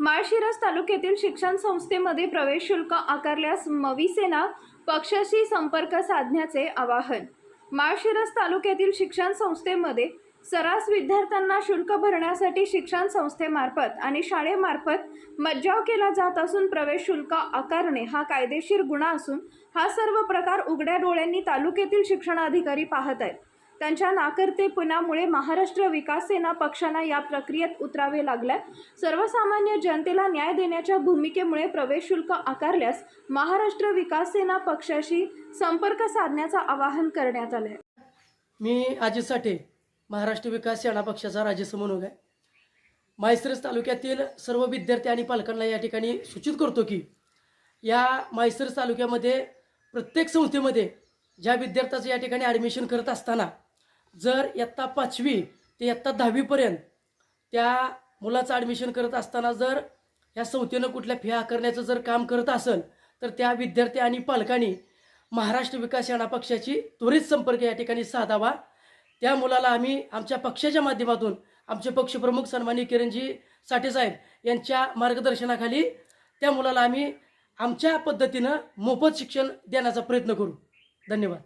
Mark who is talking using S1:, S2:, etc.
S1: माळशिरस तालुक्यातील शिक्षण संस्थेमध्ये प्रवेश शुल्क आकारल्यास मविसेना पक्षाशी संपर्क साधण्याचे आवाहन. माळशिरस तालुक्यातील शिक्षण संस्थेमध्ये सरास विद्यार्थ्यांना शुल्क भरण्यासाठी शिक्षण संस्थेमार्फत आणि शाळेमार्फत मज्जाव केला जात असून प्रवेश शुल्क आकारणे हा कायदेशीर गुन्हा असून हा सर्व प्रकार उघड्या डोळ्यांनी तालुक्यातील शिक्षणाधिकारी पाहत आहेत. त्यांच्या नाकर्तेपणामुळे महाराष्ट्र विकास सेना पक्षांना या प्रक्रियेत उतरावे लागले सर्वसामान्य जनतेला न्याय देण्याच्या भूमिकेमुळे प्रवेश शुल्क आकारल्यास महाराष्ट्र विकास सेना पक्षाशी संपर्क साधण्याचं आवाहन करण्यात आलं आहे
S2: मी अजित साठे महाराष्ट्र विकास सेना पक्षाचा राज्य समन्वयक आहे. मायसरस तालुक्यातील सर्व विद्यार्थी आणि पालकांना या ठिकाणी सूचित करतो की या मायसरस तालुक्यामध्ये प्रत्येक संस्थेमध्ये ज्या विद्यार्थ्याचं या ठिकाणी ॲडमिशन करत असताना जर इयत्ता पाचवी ते इयत्ता दहावीपर्यंत त्या मुलाचं ॲडमिशन करत असताना जर या संस्थेनं कुठल्या फी आकारण्याचं जर काम करत असेल तर त्या विद्यार्थी आणि पालकांनी महाराष्ट्र विकास सेना पक्षाची त्वरित संपर्क या ठिकाणी साधावा. त्या मुलाला आम्ही आमच्या पक्षाच्या माध्यमातून आमचे पक्षप्रमुख सन्मानी किरणजी साठेसाहेब यांच्या मार्गदर्शनाखाली त्या मुलाला आम्ही आमच्या पद्धतीनं मोफत शिक्षण देण्याचा प्रयत्न करू. धन्यवाद.